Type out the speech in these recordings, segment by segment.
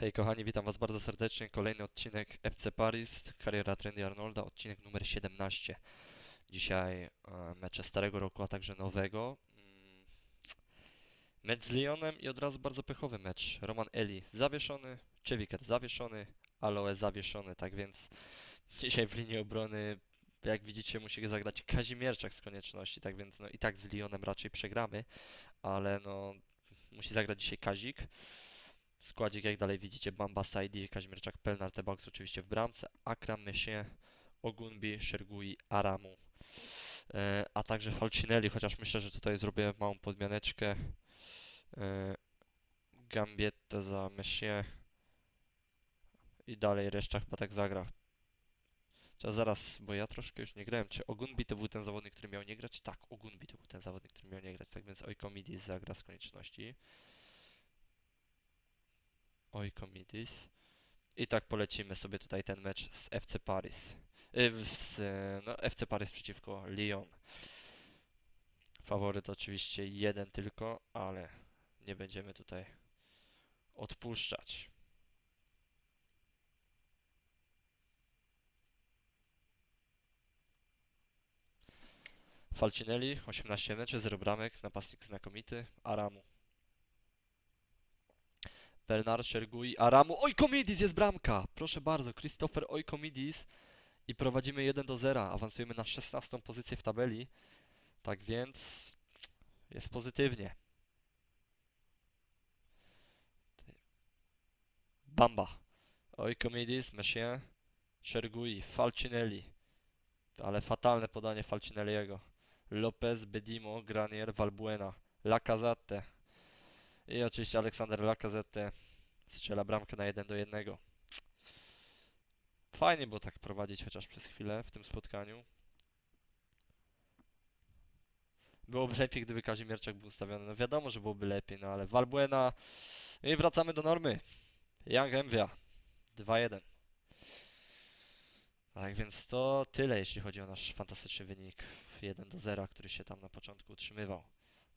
Hej kochani, witam was bardzo serdecznie. Kolejny odcinek FC Paris, kariera Trendy Arnolda, odcinek numer 17. Dzisiaj e, mecze starego roku, a także nowego. Mm, Mecz z Lyonem i od razu bardzo pechowy mecz. Roman Eli zawieszony, Czewiker zawieszony, Aloe zawieszony, tak więc dzisiaj w linii obrony, jak widzicie, musi zagrać Kazimierczak z konieczności, tak więc no i tak z Lyonem raczej przegramy, ale no musi zagrać dzisiaj Kazik. Składzik, jak dalej widzicie, Bamba, Saidi, Kazimierczak, Pelnar, Tebox oczywiście w bramce, Akram, Messie, Ogunbi, Shergui, Aramu, e, a także Falcinelli, chociaż myślę, że tutaj zrobię małą podmianeczkę. E, Gambietta za Messie i dalej reszta chyba tak zagra. Czas zaraz, bo ja troszkę już nie grałem. Czy Ogunbi to był ten zawodnik, który miał nie grać? Tak, Ogunbi to był ten zawodnik, który miał nie grać. Tak więc Oikomidis zagra z konieczności. Oj, Comidis. I tak polecimy sobie tutaj ten mecz z FC Paris. Y, z, no, FC Paris przeciwko Lyon. Faworyt oczywiście jeden tylko, ale nie będziemy tutaj odpuszczać. Falcinelli, 18 meczy, 0 bramek, napastnik znakomity, Aramu. Bernard Shergui, Aramu. Oj, Komidis jest bramka! Proszę bardzo, Christopher Oj Komidis. I prowadzimy 1 do 0. Awansujemy na 16 pozycję w tabeli. Tak więc jest pozytywnie. Bamba. Oj Komidis, Messie, Shergui, Falcinelli. Ale fatalne podanie Falcinelliego. Lopez, Bedimo, Granier, Valbuena, Lacazette. I oczywiście Aleksander Lacazette strzela bramkę na 1 do 1. Fajnie było tak prowadzić chociaż przez chwilę w tym spotkaniu. Byłoby lepiej, gdyby Kazimierczak był ustawiony. No wiadomo, że byłoby lepiej, no ale Valbuena. I wracamy do normy. Young Envia 2-1. Tak więc to tyle, jeśli chodzi o nasz fantastyczny wynik 1 do 0, który się tam na początku utrzymywał.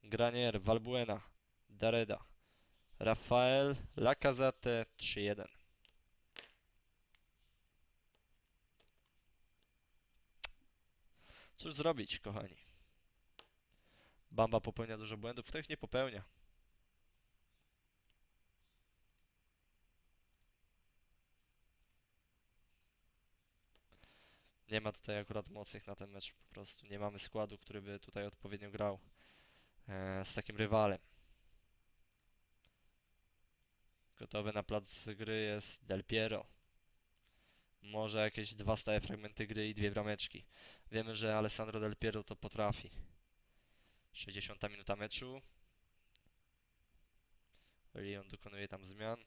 Granier, Valbuena, Dareda, Rafael, Lacazette 3-1. Cóż zrobić, kochani? Bamba popełnia dużo błędów, kto ich nie popełnia? Nie ma tutaj akurat mocnych na ten mecz, po prostu nie mamy składu, który by tutaj odpowiednio grał e, z takim rywalem. Gotowy na plac gry jest Del Piero. Może jakieś dwa stałe fragmenty gry i dwie brameczki. Wiemy, że Alessandro Del Piero to potrafi. 60 minuta meczu. Lyon dokonuje tam zmian.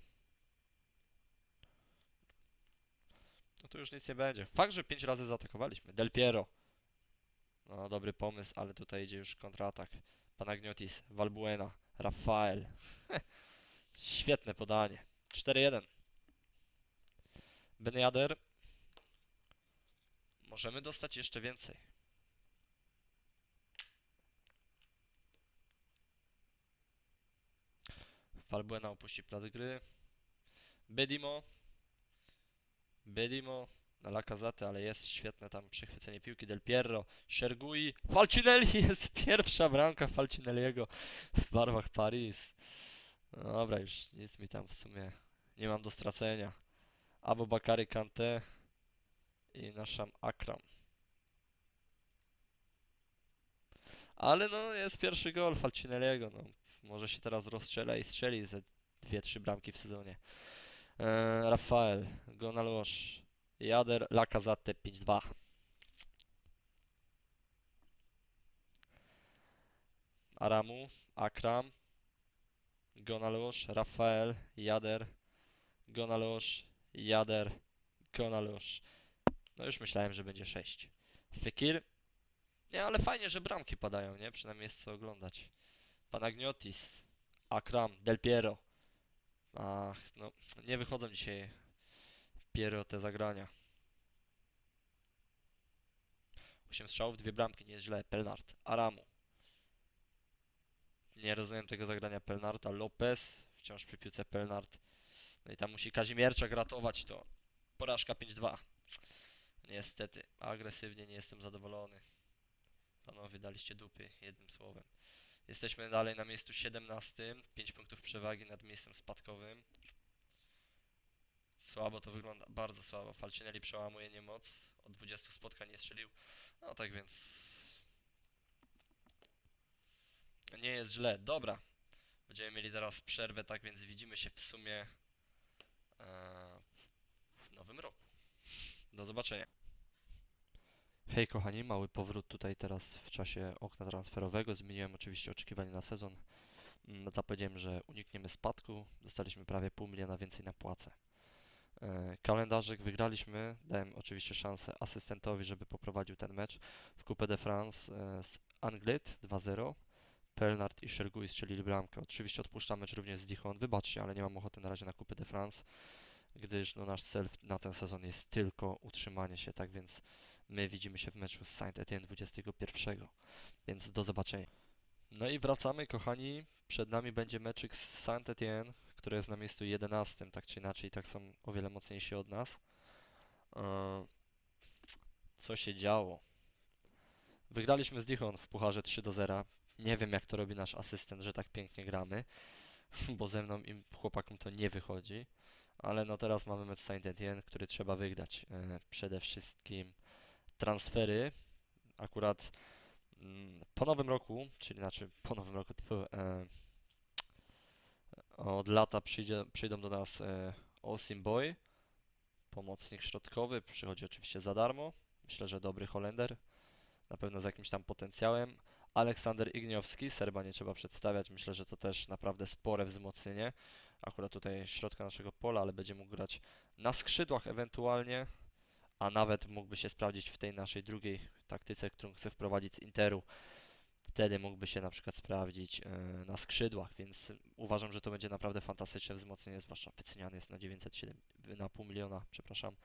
No to już nic nie będzie. Fakt, że 5 razy zaatakowaliśmy. Del Piero. No dobry pomysł, ale tutaj idzie już kontratak. Panagniotis, Valbuena, Rafael. Świetne podanie. 4-1. Ben Yader. Możemy dostać jeszcze więcej. Valbuena opuści plac gry. Bedimo. Bedimo na Lacazette, ale jest świetne tam przechwycenie piłki Del Piero, Shergui, Falcinelli jest pierwsza bramka Falcinelliego w barwach Paris. No Dobra, już nic mi tam w sumie nie mam do stracenia. Abu Bakary Kante i naszam Akram. Ale no, jest pierwszy gol Falcinelliego, no. Może się teraz rozstrzela i strzeli ze dwie, trzy bramki w sezonie. Eee, Rafael, Gonalosz, Jader, Lacazette 5-2. Aramu, Akram, Gonalosz, Rafael, Jader, Gonalosz, Jader, Gonalosz. No już myślałem, że będzie 6. Fekir. Nie, ale fajnie, że bramki padają, nie? Przynajmniej jest co oglądać. Panagniotis, Akram, Del Piero. Ach, no, nie wychodzą dzisiaj Piero te zagrania. 8 strzałów, dwie bramki, nie jest źle. Pelnard, Aramu. Nie rozumiem tego zagrania Pelnarda. Lopez, wciąż przy piłce Pelnard. No i tam musi Kazimierczak ratować to. Porażka 5-2. Niestety, agresywnie nie jestem zadowolony. Panowie, daliście dupy, jednym słowem. Jesteśmy dalej na miejscu 17, 5 punktów przewagi nad miejscem spadkowym. Słabo to wygląda, bardzo słabo. Falcinelli przełamuje niemoc, od 20 spotkań nie strzelił. No tak więc... Nie jest źle. Dobra. Będziemy mieli teraz przerwę, tak więc widzimy się w sumie e, w nowym roku. Do zobaczenia. Hej kochani, mały powrót tutaj teraz w czasie okna transferowego. Zmieniłem oczywiście oczekiwania na sezon. Mm, Zapowiedziałem, że unikniemy spadku. Dostaliśmy prawie pół miliona więcej na płacę. E, Kalendarzyk wygraliśmy. Dałem oczywiście szansę asystentowi, żeby poprowadził ten mecz. W Coupe de France e, z Anglet 2-0. Pelnard i Shergui strzelili bramkę. Oczywiście odpuszczam mecz również z Dijon. Wybaczcie, ale nie mam ochoty na razie na Coupe de France, gdyż no, nasz cel na ten sezon jest tylko utrzymanie się. Tak więc my widzimy się w meczu z Saint-Etienne 21. Więc do zobaczenia. No i wracamy, kochani. Przed nami będzie meczyk z Saint-Etienne, który jest na miejscu 11, tak czy inaczej, tak są o wiele mocniejsi od nas. Eee, Co się działo? Wygraliśmy z Dijon w pucharze 3 do 0. Nie wiem, jak to robi nasz asystent, że tak pięknie gramy, bo ze mną i chłopakom to nie wychodzi. Ale no teraz mamy mecz Saint-Etienne, który trzeba wygrać. E, przede wszystkim transfery. Akurat mm, po nowym roku, czyli znaczy po nowym roku, typu, e, od lata przyjdzie, przyjdą do nas e, Osim Boy, pomocnik środkowy, przychodzi oczywiście za darmo. Myślę, że dobry Holender, na pewno z jakimś tam potencjałem. Aleksander Igniowski, Serba nie trzeba przedstawiać, myślę, że to też naprawdę spore wzmocnienie. Akurat tutaj środka naszego pola, ale będzie mógł grać na skrzydłach ewentualnie, a nawet mógłby się sprawdzić w tej naszej drugiej taktyce, którą chcę wprowadzić z Interu. Wtedy mógłby się na przykład sprawdzić e, na skrzydłach, więc uważam, że to będzie naprawdę fantastyczne wzmocnienie, zwłaszcza wyceniany jest na 907, na pół miliona, przepraszam.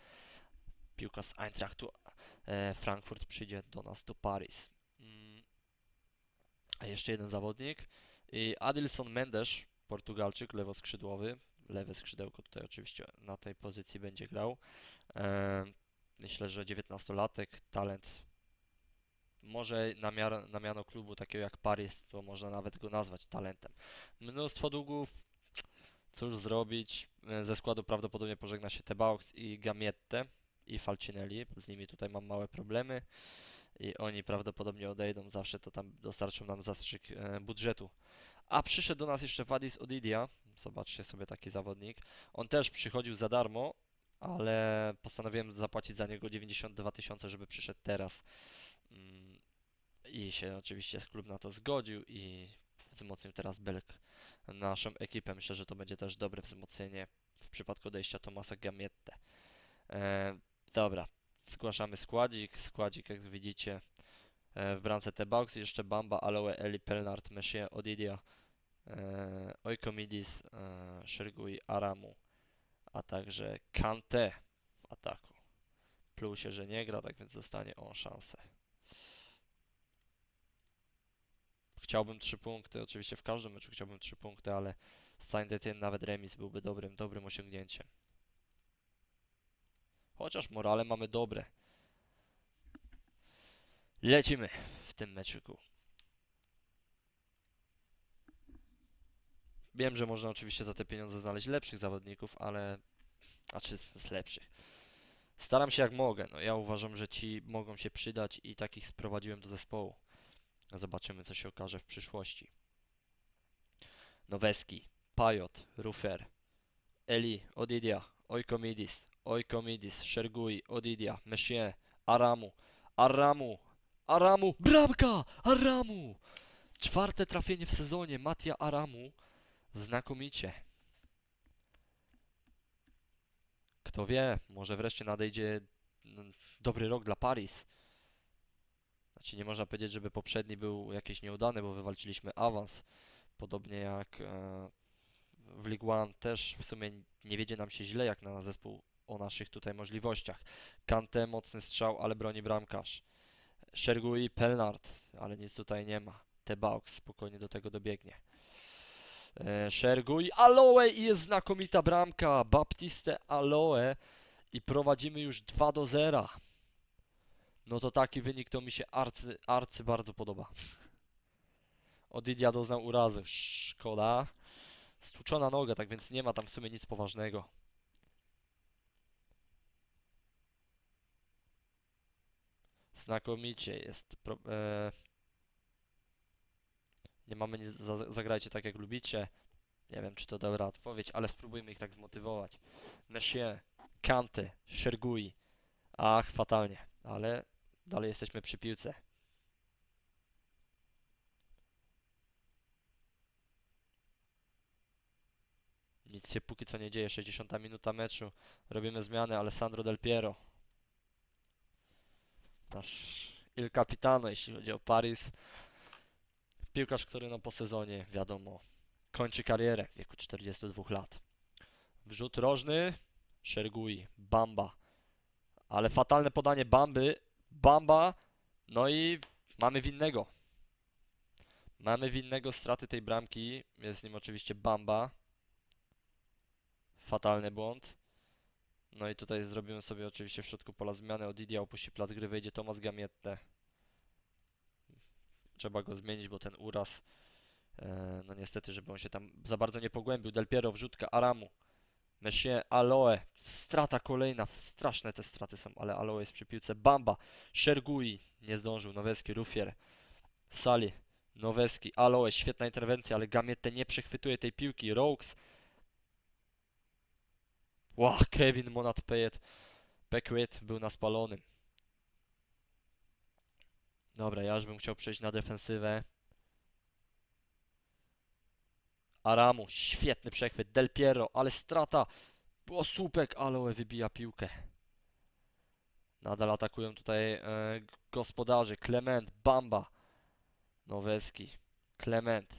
Piłka z Eintrachtu e, Frankfurt przyjdzie do nas do Paris. A jeszcze jeden zawodnik. Adilson Mendes, Portugalczyk, lewoskrzydłowy. Lewe skrzydełko tutaj oczywiście na tej pozycji będzie grał. E, myślę, że 19-latek, talent. Może na, miar, na miano klubu takiego jak Paris, to można nawet go nazwać talentem. Mnóstwo długów. Cóż zrobić? E, Ze składu prawdopodobnie pożegna się Tebaux i Gamiette i Falcinelli. Z nimi tutaj mam małe problemy i oni prawdopodobnie odejdą. Zawsze to tam dostarczą nam zastrzyk e, budżetu. A przyszedł do nas jeszcze Wadis Odidia. Zobaczcie sobie taki zawodnik. On też przychodził za darmo, ale postanowiłem zapłacić za niego 92 tysiące, żeby przyszedł teraz. Mm, I się oczywiście klub na to zgodził i wzmocnił teraz Belk naszą ekipę. Myślę, że to będzie też dobre wzmocnienie w przypadku odejścia Tomasa Gamiette. Dobra, zgłaszamy składzik. Składzik, jak widzicie, e, w bramce T-Box, jeszcze Bamba, Aloe, Eli, Pelnard, Messier, Odidia, e, Oikomidis, e, Aramu, a także Kante w ataku. Pluł się, że nie gra, tak więc dostanie on szansę. Chciałbym 3 punkty, oczywiście w każdym meczu chciałbym 3 punkty, ale Saint-Etienne nawet remis byłby dobrym, dobrym osiągnięciem. Chociaż morale mamy dobre. Lecimy w tym meczyku. Wiem, że można oczywiście za te pieniądze znaleźć lepszych zawodników, ale... Znaczy z lepszych. Staram się jak mogę. No, ja uważam, że ci mogą się przydać i takich sprowadziłem do zespołu. Zobaczymy, co się okaże w przyszłości. Noweski, Pajot, Rufer, Eli, Odidia, Oikomidis, Oikomidis, Shergui, Odidia, Messier, Aramu, Aramu, Aramu, bramka! Aramu! Czwarte trafienie w sezonie, Matia Aramu. Znakomicie. Kto wie, może wreszcie nadejdzie mm, dobry rok dla Paris. Znaczy nie można powiedzieć, żeby poprzedni był jakiś nieudany, bo wywalczyliśmy awans. Podobnie jak e, w League One też w sumie nie wiedzie nam się źle jak na zespół o naszych tutaj możliwościach. Kante mocny strzał, ale broni bramkarz. Shergui Pelnard, ale nic tutaj nie ma. Tebaux spokojnie do tego dobiegnie. E, Szerguj, Aloe i jest znakomita bramka. Baptiste Aloe i prowadzimy już 2 do 0. No to taki wynik to mi się arcy, arcy bardzo podoba. Odidia doznał urazy. Szkoda. Stłuczona noga, tak więc nie ma tam w sumie nic poważnego. Znakomicie jest. Pro, e, nie mamy nic, za, zagrajcie tak jak lubicie. Nie wiem, czy to dobra odpowiedź, ale spróbujmy ich tak zmotywować. Messier, Kante, Szergui. Ach, fatalnie, ale dalej jesteśmy przy piłce. Nic się póki co nie dzieje, 60 minuta meczu. Robimy zmiany, Alessandro Del Piero. Nasz Il Capitano, jeśli chodzi o Paris. Piłkarz, który no po sezonie, wiadomo, kończy karierę w wieku 42 lat. Wrzut rożny, Szergui, Bamba. Ale fatalne podanie Bamby. Bamba, no i mamy winnego. Mamy winnego straty tej bramki. Jest nim oczywiście Bamba. Fatalny błąd. No i tutaj zrobimy sobie oczywiście w środku pola zmianę. Odidia opuści plac gry, wejdzie Tomas Gamiette. Trzeba go zmienić, bo ten uraz, e, no niestety, żeby on się tam za bardzo nie pogłębił. Del Piero, wrzutka, Aramu. Messier, Aloe, strata kolejna, straszne te straty są, ale Aloe jest przy piłce. Bamba, Szergui, nie zdążył, Noweski, Rufier, Sali, Noweski, Aloe, świetna interwencja, ale Gamiette nie przechwytuje tej piłki. Rokes, Ła, Kevin Monat Payet, Beckwith był na spalonym. Dobra, ja już bym chciał przejść na defensywę. Aramu, świetny przechwyt. Del Piero, ale strata. Było słupek, Aloe wybija piłkę. Nadal atakują tutaj e, gospodarze. Bamba. Noweski, Clement.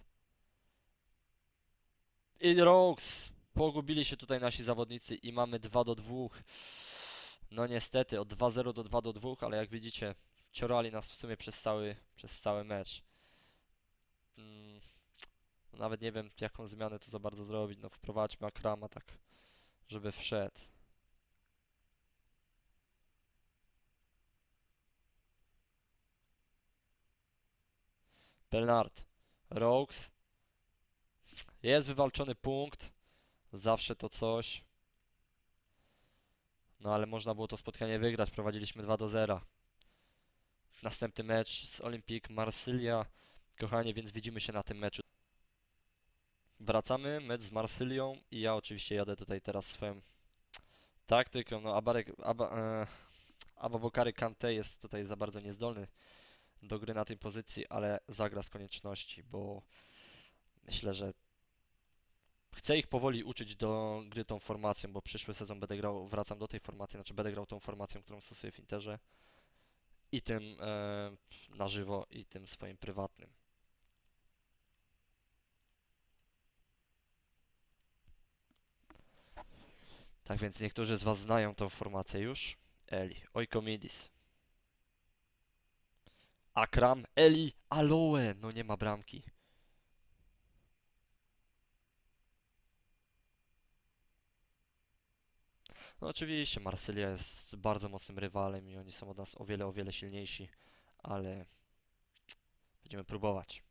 I Rokes. Pogubili się tutaj nasi zawodnicy i mamy 2 do 2. No niestety, od 2-0 do 2 do 2, ale jak widzicie, ciorali nas w sumie przez cały, przez cały mecz. Mm, no nawet nie wiem, jaką zmianę tu za bardzo zrobić. No wprowadźmy Akrama tak, żeby wszedł. Bernard, Rokes. Jest wywalczony punkt. Zawsze to coś. No ale można było to spotkanie wygrać. Prowadziliśmy 2 do 0. Następny mecz z Olympique Marsylia. Kochani, więc widzimy się na tym meczu. Wracamy, mecz z Marsylią i ja oczywiście jadę tutaj teraz swoją taktyką. No Abarek, Aba, e, Ababokary Kante jest tutaj za bardzo niezdolny do gry na tej pozycji, ale zagra z konieczności, bo myślę, że chcę ich powoli uczyć do gry tą formacją, bo przyszły sezon będę grał, wracam do tej formacji, znaczy będę grał tą formacją, którą stosuję w Interze i tym e, na żywo, i tym swoim prywatnym. Tak więc niektórzy z Was znają tą formację już. Eli, Oikomidis. Akram, Eli, Aloe, no nie ma bramki. No oczywiście, Marsylia jest bardzo mocnym rywalem i oni są od nas o wiele, o wiele silniejsi, ale będziemy próbować.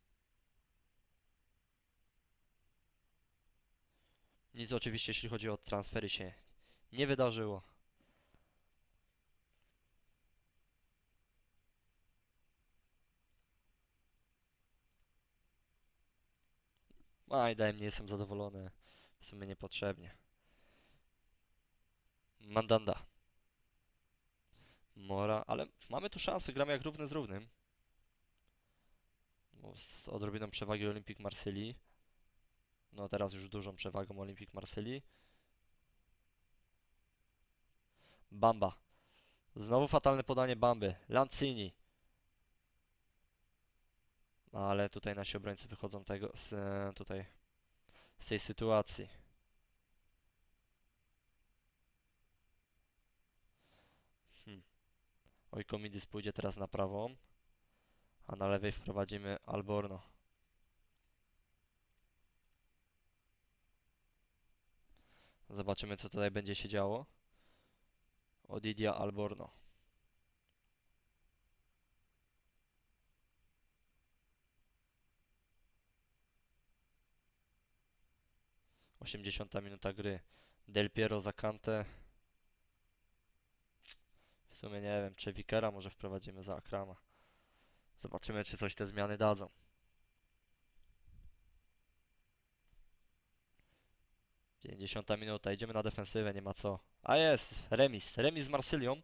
Nic oczywiście, jeśli chodzi o transfery się nie wydarzyło. A i daj mnie, jestem zadowolony. W sumie niepotrzebnie. Mandanda. Mora, ale mamy tu szansę, gramy jak równy z równym. Z odrobiną przewagi Olympique Marsylii. No teraz już dużą przewagą Olympique Marsylii. Bamba. Znowu fatalne podanie Bamby. Lanzini. Ale tutaj nasi obrońcy wychodzą tego, z, e, tutaj, z tej sytuacji. Hmm. Ojkomidis pójdzie teraz na prawą, a na lewej wprowadzimy Alborno. Zobaczymy, co tutaj będzie się działo. Odidia Alborno. Osiemdziesiąta minuta gry. Del Piero za kantę. Sumie nie wiem, czy Wikera może wprowadzimy za Akrama. Zobaczymy, czy coś te zmiany dadzą. Dziewięćdziesiąta minuta, idziemy na defensywę, nie ma co. A jest, remis. Remis z Marsylią.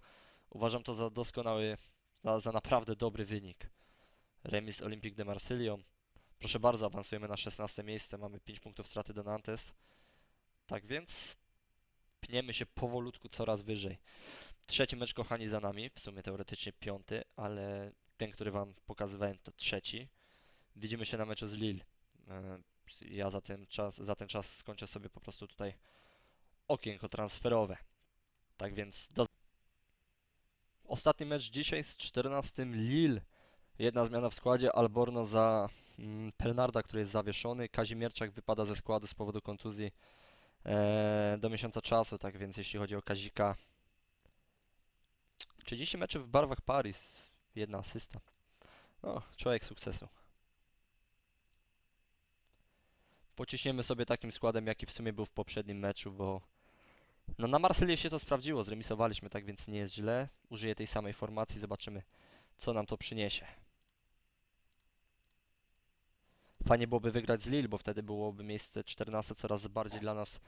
Uważam to za doskonały, za, za naprawdę dobry wynik. Remis Olympique de Marsylią. Proszę bardzo, awansujemy na 16 miejsce, mamy 5 punktów straty do Nantes. Tak więc pniemy się powolutku coraz wyżej. Trzeci mecz, kochani, za nami, w sumie teoretycznie piąty, ale ten, który Wam pokazywałem, to trzeci. Widzimy się na meczu z Lille. E, Ja za ten czas, za ten czas skończę sobie po prostu tutaj okienko transferowe. Tak więc do... Ostatni mecz dzisiaj z 14 Lille. Jedna zmiana w składzie, Alborno za mm, Pelnarda, który jest zawieszony. Kazimierczak wypada ze składu z powodu kontuzji e, do miesiąca czasu, tak więc jeśli chodzi o Kazika, 30 meczy w barwach Paris, jedna asysta. No, człowiek sukcesu. Pociśniemy sobie takim składem, jaki w sumie był w poprzednim meczu, bo no, na Marsylię się to sprawdziło, zremisowaliśmy, tak więc nie jest źle. Użyję tej samej formacji, zobaczymy, co nam to przyniesie. Fajnie byłoby wygrać z Lille, bo wtedy byłoby miejsce 14 coraz bardziej dla nas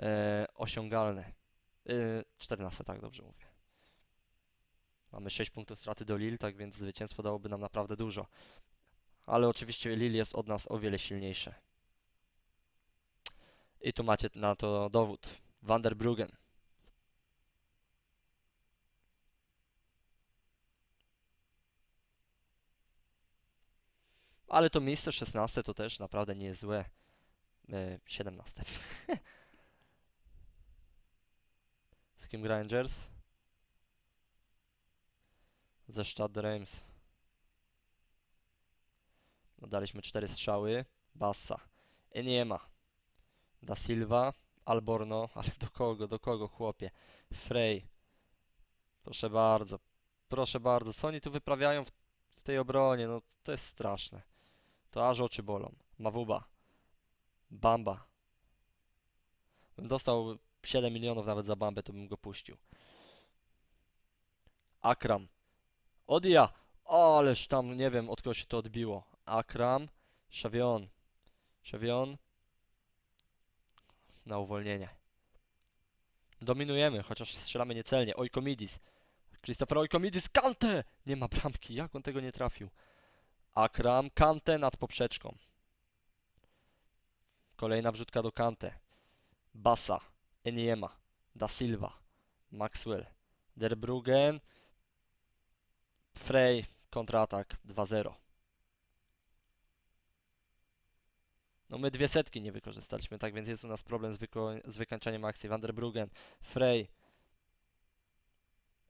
e, osiągalne. E, 14, tak dobrze mówię. Mamy 6 punktów straty do Lille, tak więc zwycięstwo dałoby nam naprawdę dużo. Ale oczywiście Lille jest od nas o wiele silniejsze. I tu macie na to dowód. Van der Bruggen. Ale to miejsce 16 to też naprawdę nie jest złe. E, 17. Z kim gra? Ze Stade Reims. No, daliśmy 4 strzały. Bassa. I nie ma. Da Silva. Alborno. Ale do kogo, do kogo, chłopie? Frey. Proszę bardzo. Proszę bardzo. Co oni tu wyprawiają w w tej obronie? No to jest straszne. To aż oczy bolą. Mawuba. Bamba. Bym dostał 7 milionów nawet za Bambę, to bym go puścił. Akram. Odia! Ależ tam, nie wiem, od kogo się to odbiło. Akram. Szawion. Szawion. Na uwolnienie. Dominujemy, chociaż strzelamy niecelnie. Ojkomidis. Christopher Ojkomidis. Kante! Nie ma bramki. Jak on tego nie trafił? Akram. Kante nad poprzeczką. Kolejna wrzutka do Kante. Bassa. Eniema. Da Silva. Maxwell. Der Bruggen. Frey. Kontratak 2-0. No my dwie setki nie wykorzystaliśmy, tak więc jest u nas problem z, z wykańczaniem akcji. Van der Bruggen. Frey.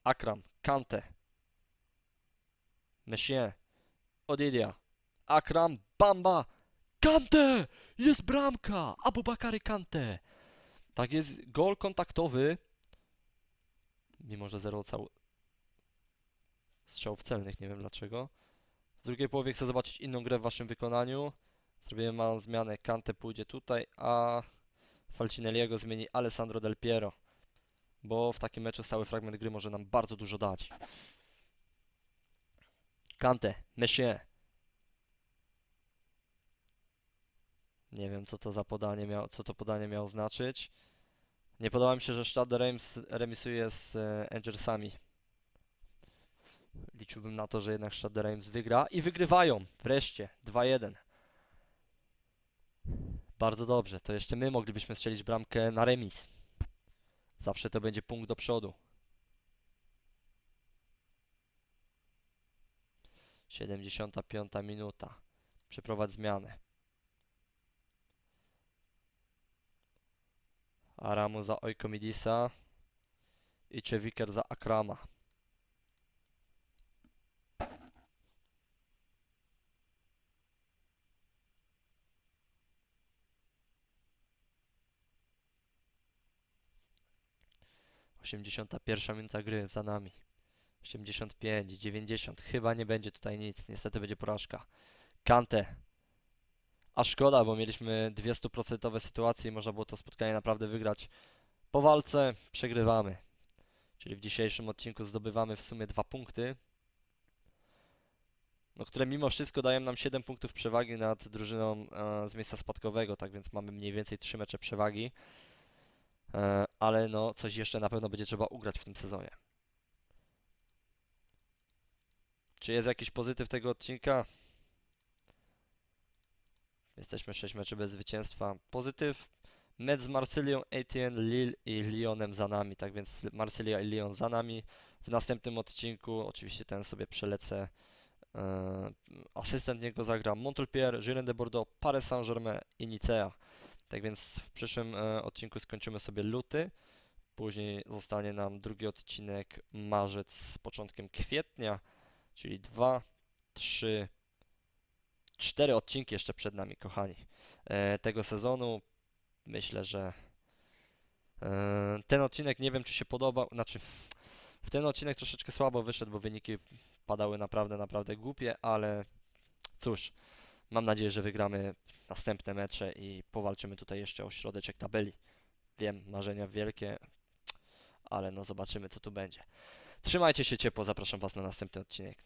Akram. Kante. Messier. Odidia. Akram. Bamba. Kante! Jest bramka! Abubakary Kante! Tak jest, gol kontaktowy. Mimo, że zero cał... strzałów celnych, nie wiem dlaczego. W drugiej połowie chcę zobaczyć inną grę w waszym wykonaniu. Zrobimy małą zmianę. Kante pójdzie tutaj, a Falcinelliego zmieni Alessandro Del Piero. Bo w takim meczu stały fragment gry może nam bardzo dużo dać. Kante, Messier. Nie wiem, co to za podanie miało, co to podanie miało znaczyć. Nie podoba mi się, że Stade Reims remisuje z e. Liczyłbym na to, że jednak Stade Reims wygra i wygrywają. Wreszcie 2-1. Bardzo dobrze. To jeszcze my moglibyśmy strzelić bramkę na remis. Zawsze to będzie punkt do przodu. 75 minuta. Przeprowadź zmianę. Aramu za Oikomidisa i Czewiker za Akrama. 81 minuta gry za nami. 85, 90. Chyba nie będzie tutaj nic. Niestety będzie porażka. Kante. A szkoda, bo mieliśmy dwie stuprocentowe sytuacje i można było to spotkanie naprawdę wygrać. Po walce przegrywamy. Czyli w dzisiejszym odcinku zdobywamy w sumie dwa punkty. No, które mimo wszystko dają nam 7 punktów przewagi nad drużyną e, z miejsca spadkowego, tak więc mamy mniej więcej 3 mecze przewagi. E, ale no, coś jeszcze na pewno będzie trzeba ugrać w tym sezonie. Czy jest jakiś pozytyw tego odcinka? Jesteśmy 6 meczy bez zwycięstwa. Pozytyw. Mecz z Marsylią, Etienne, Lille i Lyonem za nami. Tak więc Marsylia i Lyon za nami. W następnym odcinku, oczywiście ten sobie przelecę. E, asystent niego zagra Montpellier, Girondin de Bordeaux, Paris Saint-Germain i Nicea. Tak więc w przyszłym e, odcinku skończymy sobie luty. Później zostanie nam drugi odcinek marzec z początkiem kwietnia, czyli dwa, trzy, cztery odcinki jeszcze przed nami, kochani, e, tego sezonu. Myślę, że e, ten odcinek nie wiem, czy się podobał. Znaczy, w ten odcinek troszeczkę słabo wyszedł, bo wyniki padały naprawdę, naprawdę głupie, ale cóż, mam nadzieję, że wygramy następne mecze i powalczymy tutaj jeszcze o środeczek tabeli. Wiem, marzenia wielkie, ale no zobaczymy, co tu będzie. Trzymajcie się ciepło, zapraszam Was na następny odcinek.